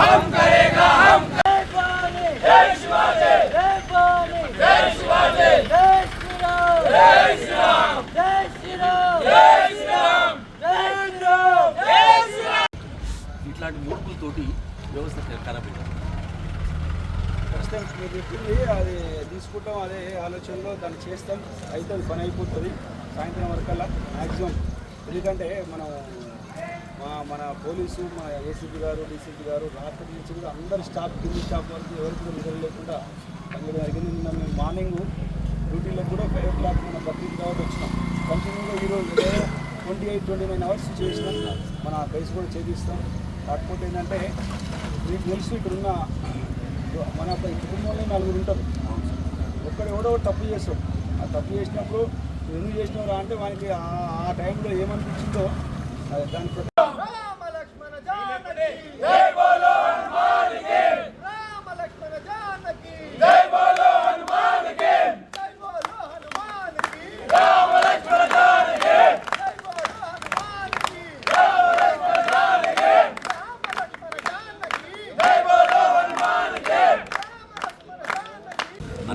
हम करेगा हम जय शिवाजी जय शिवाजी जय शिवाजी जय श्रीराम जय श्रीराम जय श्रीराम जय श्रीराम जय श्रीराम जय श्रीराम ఇట్లాంటి మూర్ఖులతోటి వ్యవస్థ ఖరాబ్ అయింది ప్రస్తుతం మీరు చెప్పింది అది తీసుకుంటాం అదే ఆలోచనలో దాన్ని చేస్తాం అయితే అది పని అయిపోతుంది సాయంత్రం వరకల్లా మ్యాక్సిమం ఎందుకంటే మనం మా మన పోలీసు మన ఏసీపీ గారు డీసీపీ గారు రాత్రి నుంచి కూడా అందరు స్టాఫ్ కింది స్టాఫ్ వరకు ఎవరికి కూడా నిద్ర లేకుండా అందరూ జరిగింది. నిన్న మేము మార్నింగ్ డ్యూటీలో కూడా ఫైవ్ ఓ క్లాక్ మన బక్రీద్ కాబట్టి వచ్చినాం. కంటిన్యూగా ఈరోజు twenty eight twenty nine hours చేసినాం. మన బేస్ కూడా చేపిస్తాం. కాకపోతే ఏంటంటే మీకు తెలుసు ఇక్కడున్న మన కుటుంబంలో నలుగురు ఉంటారు. ఒక్కడ ఎవడో తప్పు చేస్తాం ఆ తప్పు చేసినప్పుడు ఎందుకు చేసినారా అంటే వానికి ఆ- టైంలో ఏమనిపించిందో అది దాని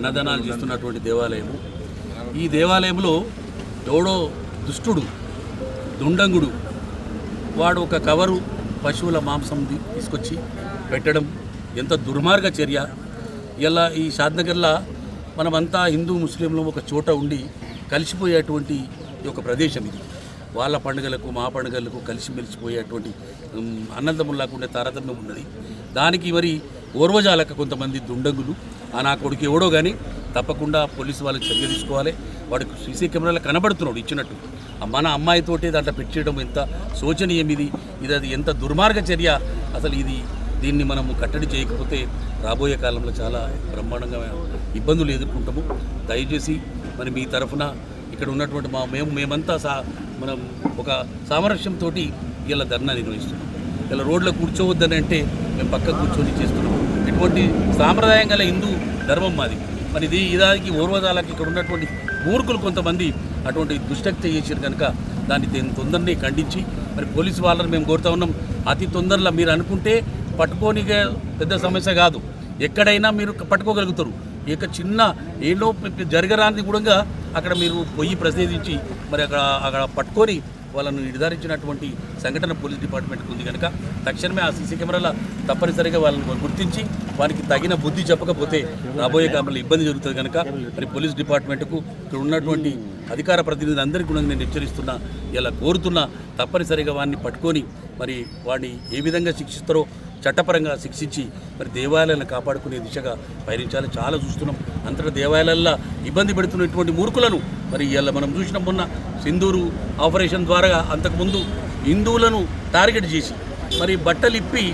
అన్నదానాలు చేస్తున్నటువంటి దేవాలయము. ఈ దేవాలయంలో ఎవడో దుష్టుడు దుండంగుడు వాడు ఒక కవరు పశువుల మాంసం తీసుకొచ్చి పెట్టడం ఎంత దుర్మార్గ చర్య. ఇలా ఈ షాద్నగర్లా మనమంతా హిందూ ముస్లింలు ఒక చోట ఉండి కలిసిపోయేటువంటి ఒక ప్రదేశం ఇది. వాళ్ళ పండుగలకు మా పండుగలకు కలిసి మెలిసిపోయేటువంటి లేకుండా ఉండే తారతమ్యం ఉన్నది. దానికి మరి ఓర్వజాలక కొంతమంది దుండంగులు ఆ నా కొడుకు ఎవడో కానీ తప్పకుండా పోలీసు వాళ్ళకి చర్య తీసుకోవాలి. వాడికి సీసీ కెమెరాలో కనబడుతున్నాడు ఇచ్చినట్టు. మన అమ్మాయితోటి దాంట్లో పెట్టేయడం ఎంత శోచనీయం ఇది. ఇది అది ఎంత దుర్మార్గ చర్య. అసలు ఇది దీన్ని మనము కట్టడి చేయకపోతే రాబోయే కాలంలో చాలా బ్రహ్మాండంగా ఇబ్బందులు ఎదుర్కొంటాము. దయచేసి మరి మీ తరఫున ఇక్కడ ఉన్నటువంటి మా మేము మేమంతా సా మనం ఒక సామరస్యంతో ఇలా ధర్నా నిర్వహిస్తున్నాం. ఇలా రోడ్లో కూర్చోవద్దని అంటే మేము పక్క కూర్చొని చేస్తున్నాం. ఇటువంటి సాంప్రదాయం గల హిందూ ధర్మం మాది. మరి ఇది ఇదానికి ఓర్వదాలకి ఇక్కడ ఉన్నటువంటి మూర్ఖులు కొంతమంది అటువంటి దుష్టక్తి చేశారు కనుక దాన్ని దీన్ని తొందరనే ఖండించి మరి పోలీసు వాళ్ళని మేము కోరుతా ఉన్నాం. అతి తొందరలో మీరు అనుకుంటే పట్టుకోనికే పెద్ద సమస్య కాదు. ఎక్కడైనా మీరు పట్టుకోగలుగుతారు. ఇక చిన్న ఏలో జరగరాని కూడా అక్కడ మీరు పొయ్యి ప్రసేదించి మరి అక్కడ అక్కడ పట్టుకొని వాళ్ళను నిర్ధారించినటువంటి సంఘటన పోలీస్ డిపార్ట్మెంట్కి ఉంది కనుక తక్షణమే ఆ సీసీ కెమెరాల తప్పనిసరిగా వాళ్ళని గుర్తించి వారికి తగిన బుద్ధి చెప్పకపోతే రాబోయే కాలంలో ఇబ్బంది జరుగుతుంది కనుక మరి పోలీస్ డిపార్ట్మెంట్కు ఇక్కడ ఉన్నటువంటి అధికార ప్రతినిధులు అందరికీ కూడా నేను హెచ్చరిస్తున్నా ఇలా కోరుతున్నా తప్పనిసరిగా వాడిని పట్టుకొని మరి వాడిని ఏ విధంగా శిక్షిస్తారో చట్టపరంగా శిక్షించి మరి దేవాలయాలను కాపాడుకునే దిశగా పయనించాలి. చాలా చూస్తున్నాం. అంతటా దేవాలయాల్లో ఇబ్బంది పెడుతున్నటువంటి మూర్ఖులను మరి ఇలా మనం చూసిన మొన్న సింధూరు ఆపరేషన్ ద్వారా అంతకుముందు హిందువులను టార్గెట్ చేసి మరి బట్టలు ఇప్పి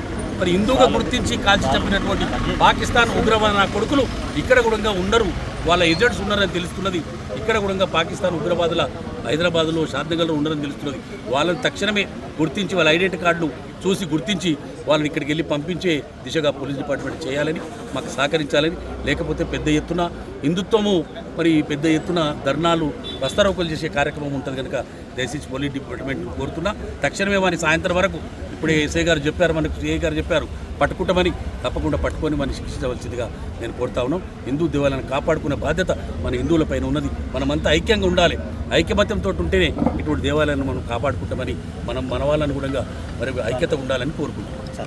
మరి హిందూగా గుర్తించి కాల్చి చంపినటువంటి పాకిస్తాన్ ఉగ్రవాద కొడుకులు ఇక్కడ కూడా ఉండరు. వాళ్ళ ఏజెంట్స్ ఉన్నారని తెలుస్తున్నది. ఇక్కడ కూడా పాకిస్తాన్ ఉగ్రవాదుల హైదరాబాద్లో షాద్నగర్లో ఉన్నారని తెలుస్తున్నది. వాళ్ళని తక్షణమే గుర్తించి వాళ్ళ ఐడెంటి కార్డులు చూసి గుర్తించి వాళ్ళని ఇక్కడికి వెళ్ళి పంపించే దిశగా పోలీస్ డిపార్ట్మెంట్ చేయాలని మాకు సహకరించాలని లేకపోతే పెద్ద ఎత్తున హిందుత్వము మరి పెద్ద ఎత్తున ధర్నాలు వస్తారోకలు చేసే కార్యక్రమం ఉంటుంది కనుక దయచేసి పోలీస్ డిపార్ట్మెంట్ కోరుతున్నా. తక్షణమే వారిని సాయంత్రం వరకు ఇప్పుడు ఎస్ఐ గారు చెప్పారు మనకు సిఐ గారు చెప్పారు పట్టుకుంటామని. తప్పకుండా పట్టుకొని మనం శిక్షించవలసిందిగా నేను కోరుతా ఉన్నాం. హిందూ దేవాలయాన్ని కాపాడుకునే బాధ్యత మన హిందువులపైన ఉన్నది. మనమంతా ఐక్యంగా ఉండాలి. ఐక్యమత్యంతో ఉంటేనే ఇటువంటి దేవాలయాన్ని మనం కాపాడుకుంటామని మనం మన వాళ్ళని కూడా మరి ఐక్యత ఉండాలని కోరుకుంటున్నాం.